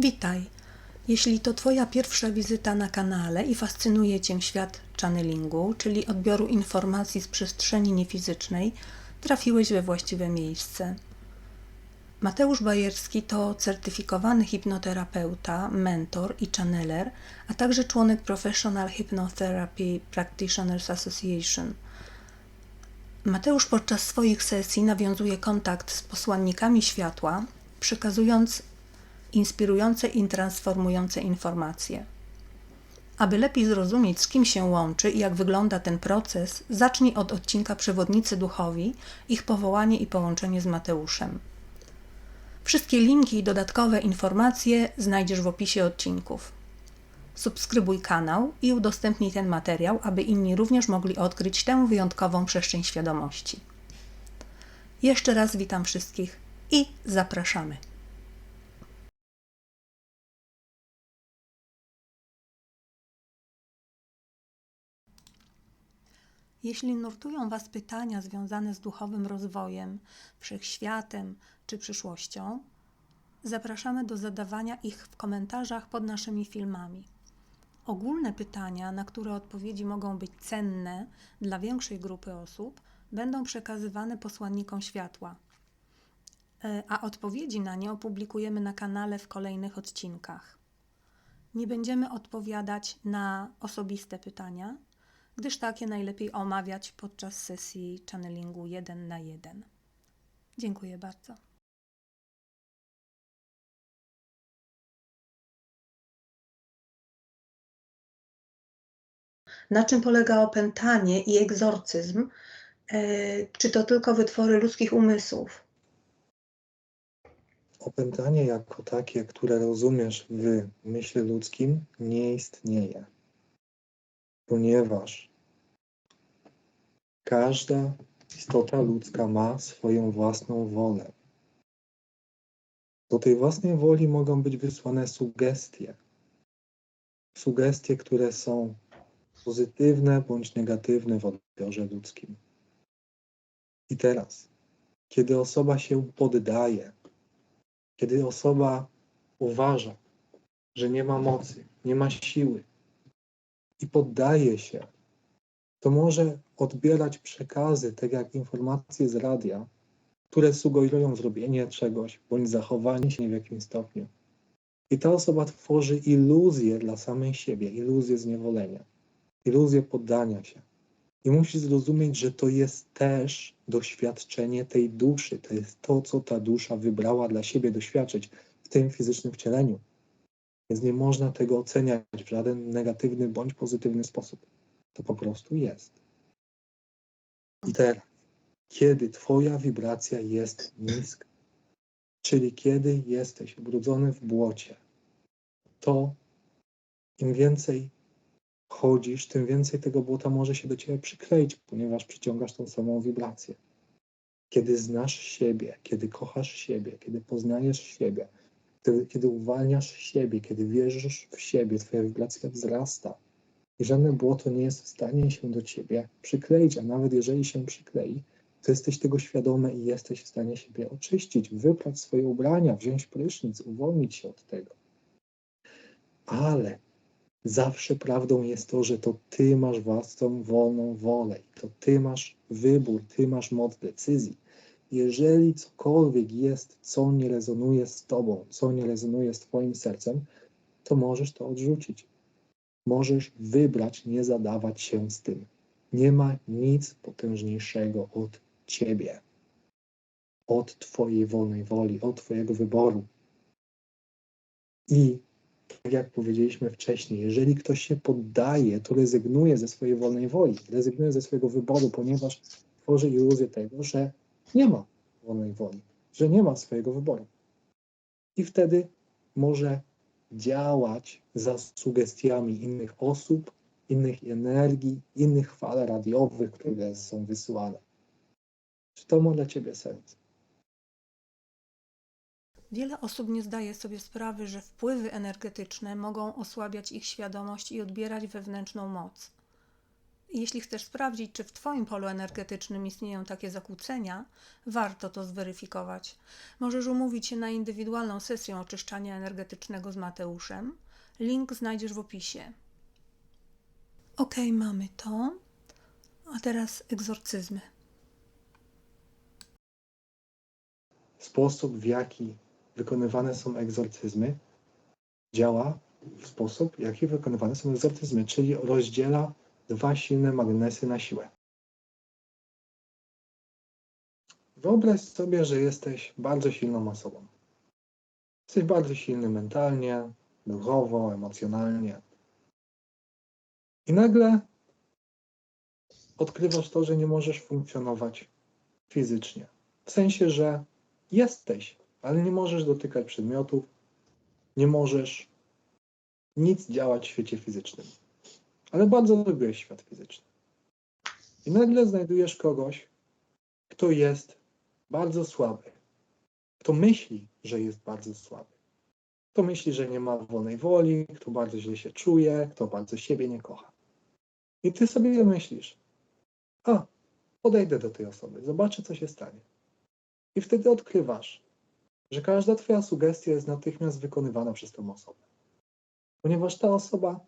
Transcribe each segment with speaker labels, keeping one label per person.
Speaker 1: Witaj! Jeśli to Twoja pierwsza wizyta na kanale i fascynuje Cię świat channelingu, czyli odbioru informacji z przestrzeni niefizycznej, trafiłeś we właściwe miejsce. Mateusz Bajerski to certyfikowany hipnoterapeuta, mentor i channeler, a także członek Professional Hypnotherapy Practitioners Association. Mateusz podczas swoich sesji nawiązuje kontakt z posłannikami światła, przekazując inspirujące i transformujące informacje. Aby lepiej zrozumieć, z kim się łączy i jak wygląda ten proces, zacznij od odcinka Przewodnicy Duchowi, ich powołanie i połączenie z Mateuszem. Wszystkie linki i dodatkowe informacje znajdziesz w opisie odcinków. Subskrybuj kanał i udostępnij ten materiał, aby inni również mogli odkryć tę wyjątkową przestrzeń świadomości. Jeszcze raz witam wszystkich i zapraszamy. Jeśli nurtują Was pytania związane z duchowym rozwojem, wszechświatem czy przyszłością, zapraszamy do zadawania ich w komentarzach pod naszymi filmami. Ogólne pytania, na które odpowiedzi mogą być cenne dla większej grupy osób, będą przekazywane posłannikom światła, E, a odpowiedzi na nie opublikujemy na kanale w kolejnych odcinkach. Nie będziemy odpowiadać na osobiste pytania, gdyż takie najlepiej omawiać podczas sesji channelingu 1 na 1. Dziękuję bardzo. Na czym polega opętanie i egzorcyzm? E, Czy to tylko wytwory ludzkich umysłów?
Speaker 2: Opętanie jako takie, które rozumiesz w myśle ludzkim, nie istnieje. Ponieważ każda istota ludzka ma swoją własną wolę. Do tej własnej woli mogą być wysłane sugestie. Sugestie, które są pozytywne bądź negatywne w odbiorze ludzkim. I teraz, kiedy osoba się poddaje, kiedy osoba uważa, że nie ma mocy, nie ma siły i poddaje się, to może odbierać przekazy, tak jak informacje z radia, które sugerują zrobienie czegoś bądź zachowanie się w jakimś stopniu. I ta osoba tworzy iluzję dla samej siebie, iluzję zniewolenia, iluzję poddania się. I musi zrozumieć, że to jest też doświadczenie tej duszy. To jest to, co ta dusza wybrała dla siebie doświadczyć w tym fizycznym wcieleniu. Więc nie można tego oceniać w żaden negatywny bądź pozytywny sposób. To po prostu jest. I teraz, kiedy Twoja wibracja jest niska, czyli kiedy jesteś ubrudzony w błocie, to im więcej chodzisz, tym więcej tego błota może się do ciebie przykleić, ponieważ przyciągasz tą samą wibrację. Kiedy znasz siebie, kiedy kochasz siebie, kiedy poznajesz siebie, kiedy, kiedy uwalniasz siebie, kiedy wierzysz w siebie, twoja wibracja wzrasta i żadne błoto nie jest w stanie się do ciebie przykleić, a nawet jeżeli się przyklei, to jesteś tego świadomy i jesteś w stanie siebie oczyścić, wyprać swoje ubrania, wziąć prysznic, uwolnić się od tego. Ale Zawsze prawdą jest to, że to ty masz własną wolną wolę, to ty masz wybór, ty masz moc decyzji. Jeżeli cokolwiek jest, co nie rezonuje z tobą, co nie rezonuje z twoim sercem, to możesz to odrzucić. Możesz wybrać, nie zadawać się z tym. Nie ma nic potężniejszego od ciebie, od twojej wolnej woli, od twojego wyboru. I tak jak powiedzieliśmy wcześniej, jeżeli ktoś się poddaje, to rezygnuje ze swojej wolnej woli, rezygnuje ze swojego wyboru, ponieważ tworzy iluzję tego, że nie ma wolnej woli, że nie ma swojego wyboru. I wtedy może działać za sugestiami innych osób, innych energii, innych fal radiowych, które są wysyłane. Czy to ma dla Ciebie sens?
Speaker 1: Wiele osób nie zdaje sobie sprawy, że wpływy energetyczne mogą osłabiać ich świadomość i odbierać wewnętrzną moc. Jeśli chcesz sprawdzić, czy w Twoim polu energetycznym istnieją takie zakłócenia, warto to zweryfikować. Możesz umówić się na indywidualną sesję oczyszczania energetycznego z Mateuszem. Link znajdziesz w opisie. Ok, mamy to. A teraz egzorcyzmy.
Speaker 2: Sposób, w jaki wykonywane są egzorcyzmy, działa w sposób, w jaki wykonywane są egzorcyzmy, czyli rozdziela dwa silne magnesy na siłę. Wyobraź sobie, że jesteś bardzo silną osobą. Jesteś bardzo silny mentalnie, duchowo, emocjonalnie. I nagle odkrywasz to, że nie możesz funkcjonować fizycznie. W sensie, że jesteś, ale nie możesz dotykać przedmiotów, nie możesz nic działać w świecie fizycznym. Ale bardzo lubiłeś świat fizyczny. I nagle znajdujesz kogoś, kto jest bardzo słaby, kto myśli, że jest bardzo słaby, kto myśli, że nie ma wolnej woli, kto bardzo źle się czuje, kto bardzo siebie nie kocha. I ty sobie myślisz, a, podejdę do tej osoby, zobaczę, co się stanie. I wtedy odkrywasz, że każda Twoja sugestia jest natychmiast wykonywana przez tą osobę. Ponieważ ta osoba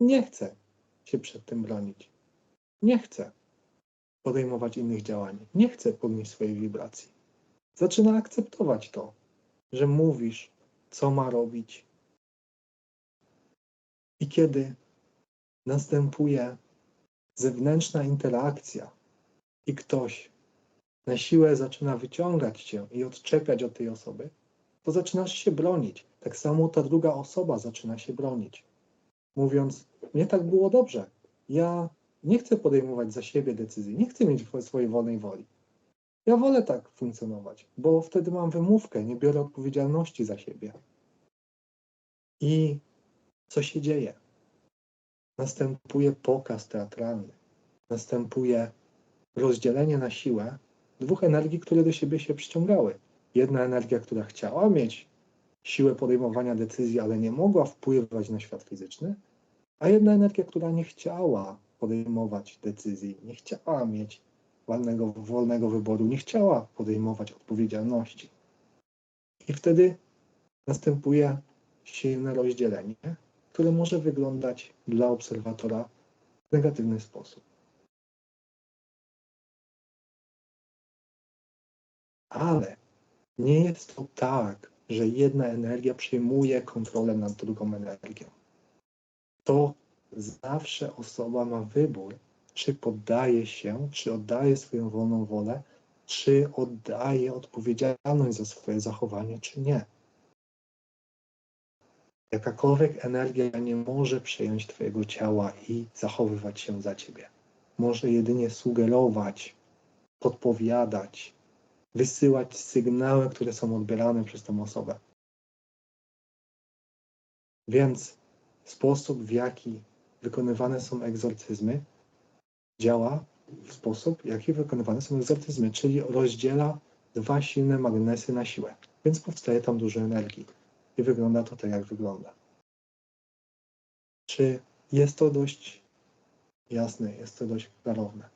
Speaker 2: nie chce się przed tym bronić. Nie chce podejmować innych działań. Nie chce podnieść swojej wibracji. Zaczyna akceptować to, że mówisz, co ma robić. I kiedy następuje zewnętrzna interakcja i ktoś na siłę zaczyna wyciągać cię i odczepiać od tej osoby, to zaczynasz się bronić. Tak samo ta druga osoba zaczyna się bronić, mówiąc: Mnie tak było dobrze. Ja nie chcę podejmować za siebie decyzji, nie chcę mieć swojej wolnej woli. Ja wolę tak funkcjonować, bo wtedy mam wymówkę, nie biorę odpowiedzialności za siebie. I co się dzieje? Następuje pokaz teatralny, następuje rozdzielenie na siłę dwóch energii, które do siebie się przyciągały. Jedna energia, która chciała mieć siłę podejmowania decyzji, ale nie mogła wpływać na świat fizyczny, a jedna energia, która nie chciała podejmować decyzji, nie chciała mieć wolnego, wolnego wyboru, nie chciała podejmować odpowiedzialności. I wtedy następuje silne rozdzielenie, które może wyglądać dla obserwatora w negatywny sposób. Ale nie jest to tak, że jedna energia przejmuje kontrolę nad drugą energią. To zawsze osoba ma wybór, czy poddaje się, czy oddaje swoją wolną wolę, czy oddaje odpowiedzialność za swoje zachowanie, czy nie. Jakakolwiek energia nie może przejąć Twojego ciała i zachowywać się za Ciebie. Może jedynie sugerować, podpowiadać, wysyłać sygnały, które są odbierane przez tę osobę. Więc sposób, w jaki wykonywane są egzorcyzmy, działa w sposób, w jaki wykonywane są egzorcyzmy, czyli rozdziela dwa silne magnesy na siłę, więc powstaje tam dużo energii i wygląda to tak, jak wygląda. Czy jest to dość jasne, jest to dość klarowne?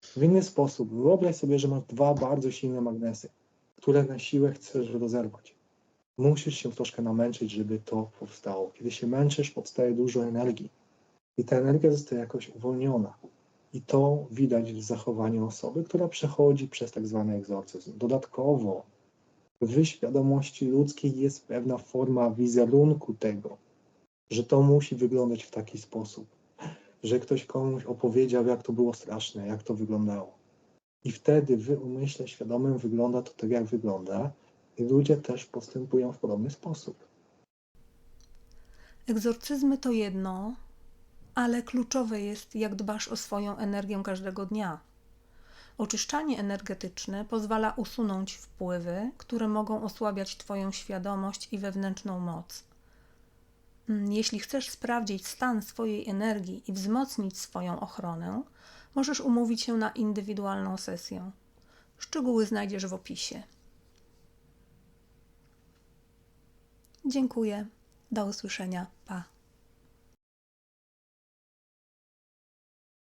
Speaker 2: W inny sposób, wyobraź sobie, że masz dwa bardzo silne magnesy, które na siłę chcesz rozerwać. Musisz się troszkę namęczyć, żeby to powstało. Kiedy się męczysz, powstaje dużo energii. I ta energia zostaje jakoś uwolniona. I to widać w zachowaniu osoby, która przechodzi przez tak zwany egzorcyzm. Dodatkowo w świadomości ludzkiej jest pewna forma wizerunku tego, że to musi wyglądać w taki sposób że ktoś komuś opowiedział, jak to było straszne, jak to wyglądało. I wtedy w umyśle świadomym wygląda to tak, jak wygląda, i ludzie też postępują w podobny sposób.
Speaker 1: Egzorcyzmy to jedno, ale kluczowe jest, jak dbasz o swoją energię każdego dnia. Oczyszczanie energetyczne pozwala usunąć wpływy, które mogą osłabiać Twoją świadomość i wewnętrzną moc. Mm, Jeśli chcesz sprawdzić stan swojej energii i wzmocnić swoją ochronę, możesz umówić się na indywidualną sesję. Szczegóły znajdziesz w opisie. Dziękuję. Do usłyszenia. Pa.